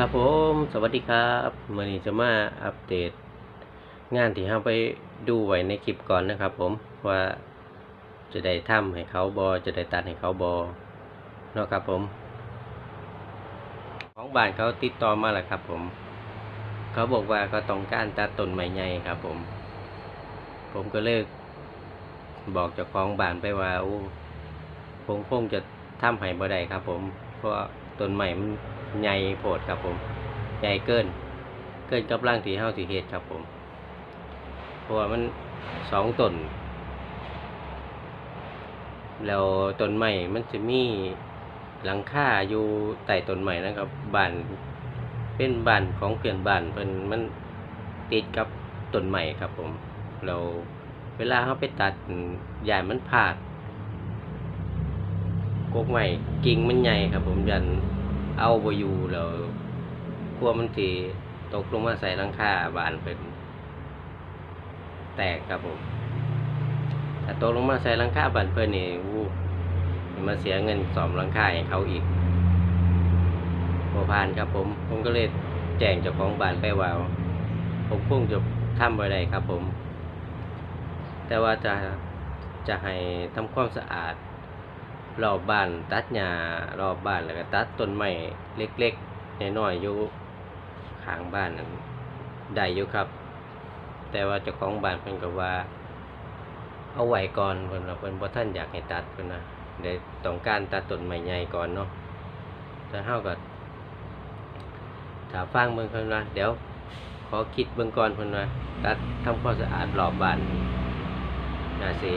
ครับผมสวัสดีครับวันนี้จะมาอัปเดต งานที่เราไปดูไว้ในคลิปก่อนนะครับ ผมว่าจะได้ทำให้เขาบอจะได้ตัดให้เขาบอเนาะครับผม ของบ้านเขาติดต่อมาแล้วครับ ผม เขาบอกว่าเขาต้องการตัดต้นไม้ใหญ่ครับ ผม ผมก็เลยบอกเจ้าของบ้านไปว่าโอ้ผมคงจะทำให้บ่ได้ครับ ผมเพราะต้นไม้มัน ใหญ่โพดครับผมใหญ่เกิน เกินกับร่างที่เฮาสิเฮ็ดครับผมเพราะว่ามันสองต้นแล้วต้นไม้มันจะมีหลังคาอยู่ใต้ต้นไม้นะครับบ้านเป็นบ้านของเพื่อนบ้านเพิ่นมันติดกับต้นไม้ครับผม เราเวลาเขาไปตัดยานมันพาดกกใหม่กิ่งมันใหญ่ครับผมยัน เอาบอยู่แล้วกลัวมันทีตกลงมาใส่หลังคาบานเป็น แตกครับผมถ้าตกลงมาใส่หลังคาบานเพื่อนนี่วู้มาเสียเงินสอมหลังคาให้เขาอีกพอผ่านครับผม ผมก็เลยแจ้งเจ้าของบ้านไปว่าผมคงจะทำไว้ได้ครับผม แต่ว่าจะจะให้ทำความสะอาด รอบบ้านตัดหญ้ารอบบ้านแล้วก็ตัดต้นไม้เล็กๆน้อยๆอยู่ข้างบ้านนั้นได้อยู่ครับ แต่ว่าเจ้าของบ้านเพิ่นก็ว่า เอาไว้ก่อนเพิ่นว่าเพิ่นบ่ทันอยากให้ตัดเพิ่นนะเดี๋ยวต้องการตัดต้นไม้ใหญ่ก่อนเนาะแต่เฮาก็ถ้าฟังเบิ่งเพิ่นว่าเดี๋ยวขอคิดเบิ่งก่อนเพิ่นว่าตัดทำความสะอาดรอบบ้านน่าสิ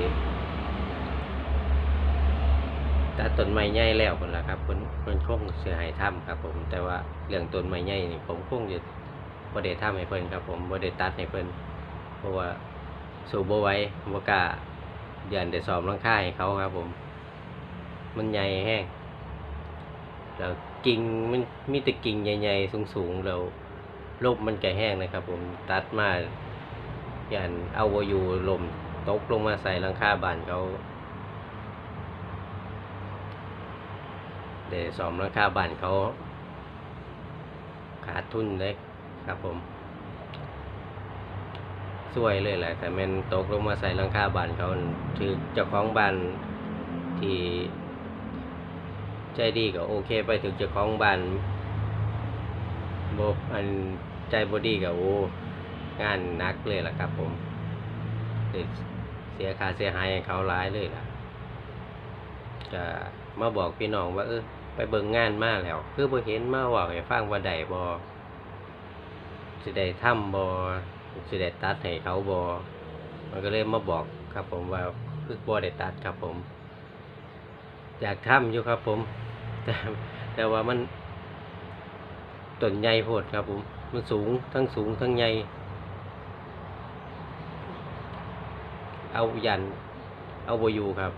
ตัดต้นไม้ใหญ่แล้วพุ่นละครับเพิ่นเพิ่นคงสิให้ำครับ ผมแต่ว่าเรื่องต้นไม้ใหญ่นี่ผมคงจะบ่ได้ทำให้เพิ่นครับ ผมบ่ได้ตัดให้เพิ่นเพราะว่าสู้บ่ไหวบ่กล้าเดือนได้สอบหลังคาให้เขาครับ ผม มันใหญ่แห้งแล้วกิ่งมันมีแต่กิ่งใหญ่ๆสูงๆแล้วลมมันแก่แห้งนะครับ ผมตัดมาย่านเอาวอยู่ลมตกลงมาใส่หลังคาบ้านเขา เดี๋ยวสอมหลังคาบ้านเขาขาดทุนเลยครับผมสวยเลยแหละแต่มันตกลงมาใส่หลังคาบ้านเขาถือเจ้าของบ้านที่ใจดีก็โอเค ไปถึงเจ้าของบ้านบอันใจบอดีกับโอ้งานนักเลยล่ะครับผมเด็เสียค่าเสียหายเขาร้ายเลยล่ะจะมาบอกพี่น้องว่าเออ ไปเบิ่งงานมาแล้ว คือบ่เห็นมาบอกให้ฟังว่าได้บ่สิได้ทำบ่สิได้ตัดให้เขาบ่มันก็เลยมาบอกครับผมว่าคือบ่ได้ตัดครับผม อยากทำอยู่ครับผม แต่แต่ว่ามันต้นใหญ่โพดครับผม มันสูงทั้งสูงทั้งใหญ่เอายันเอาบอยู่ครับ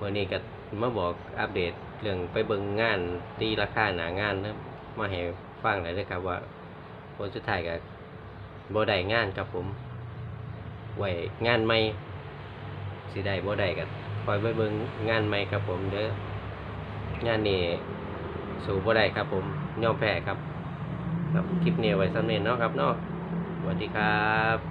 วันนี้ก็มาบอกอัปเดต เรื่องไปเบิ่งงานตีราคาหนางานนะมาให้ฟังหน่อยด้วยครับว่าผลสุดท้ายกับโบได้งานครับผมไว้งานใหม่สิได้โบได้กันคอยไปเบิ่งงานใหม่ครับผมเด้องานนี้สู่โบได้ครับผมยอมแพ้ครับครับคลิปนี้ไว้สำเร็จเนาะครับเนาะสวัสดีครับ